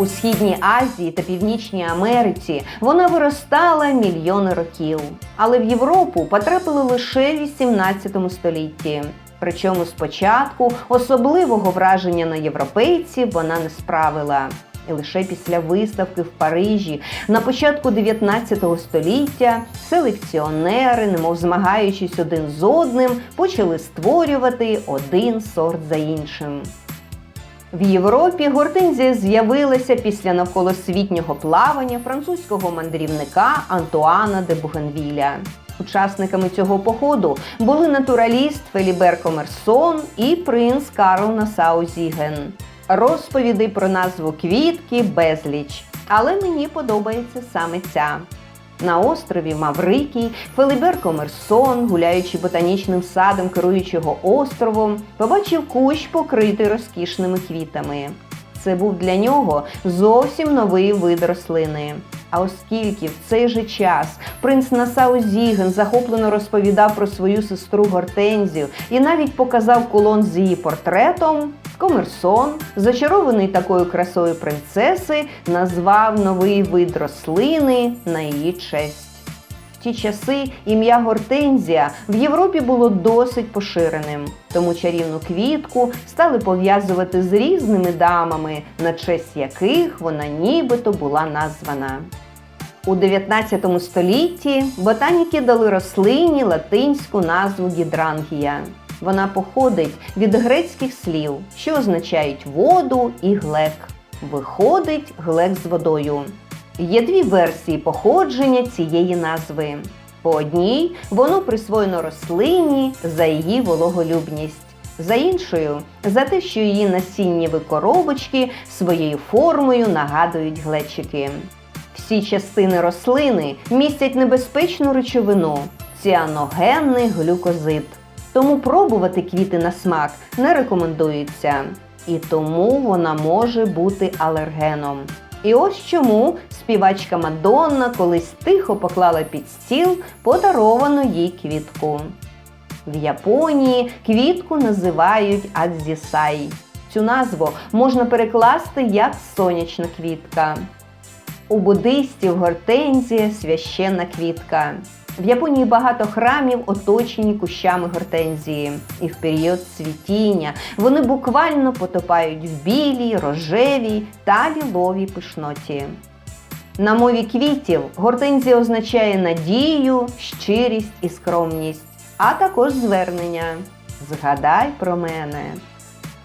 У східній Азії та Північній Америці вона виростала мільйони років, але в Європу потрапили лише в 18 столітті. Причому спочатку особливого враження на європейців вона не справила. І лише після виставки в Парижі на початку 19 століття селекціонери, немов змагаючись один з одним, почали створювати один сорт за іншим. В Європі гортензія з'явилася після навколосвітнього плавання французького мандрівника Антуана де Бугенвіля. Учасниками цього походу були натураліст Фелібер Комерсон і принц Карл Насау-Зіген. Розповідей про назву квітки безліч, але мені подобається саме ця. На острові Маврикій Фелібер Комерсон, гуляючи ботанічним садом керуючого островом, побачив кущ, покритий розкішними квітами. Це був для нього зовсім новий вид рослини. А оскільки в цей же час принц Насау Зіген захоплено розповідав про свою сестру Гортензію і навіть показав кулон з її портретом, Комерсон, зачарований такою красою принцеси, назвав новий вид рослини на її честь. В ті часи ім'я Гортензія в Європі було досить поширеним, тому чарівну квітку стали пов'язувати з різними дамами, на честь яких вона нібито була названа. У 19 столітті ботаніки дали рослині латинську назву гідрангія. Вона походить від грецьких слів, що означають воду і глек. Виходить глек з водою. Є дві версії походження цієї назви. По одній воно присвоєно рослині за її вологолюбність, за іншою за те, що її насінні викоробочки своєю формою нагадують глечики. Всі частини рослини містять небезпечну речовину ціаногенний глюкозид. Тому пробувати квіти на смак не рекомендується. І тому вона може бути алергеном. І ось чому співачка Мадонна колись тихо поклала під стіл подаровану їй квітку. В Японії квітку називають адзісай. Цю назву можна перекласти як сонячна квітка. У буддистів гортензія священна квітка. В Японії багато храмів оточені кущами гортензії, і в період цвітіння вони буквально потопають в білій, рожевій та ліловій пишноті. На мові квітів гортензія означає надію, щирість і скромність, а також звернення. Згадай про мене.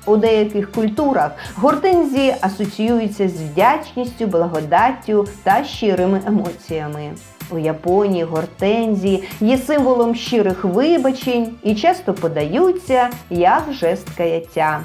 У деяких культурах гортензії асоціюються з вдячністю, благодаттю та щирими емоціями. У Японії гортензії є символом щирих вибачень і часто подаються як жест каяття.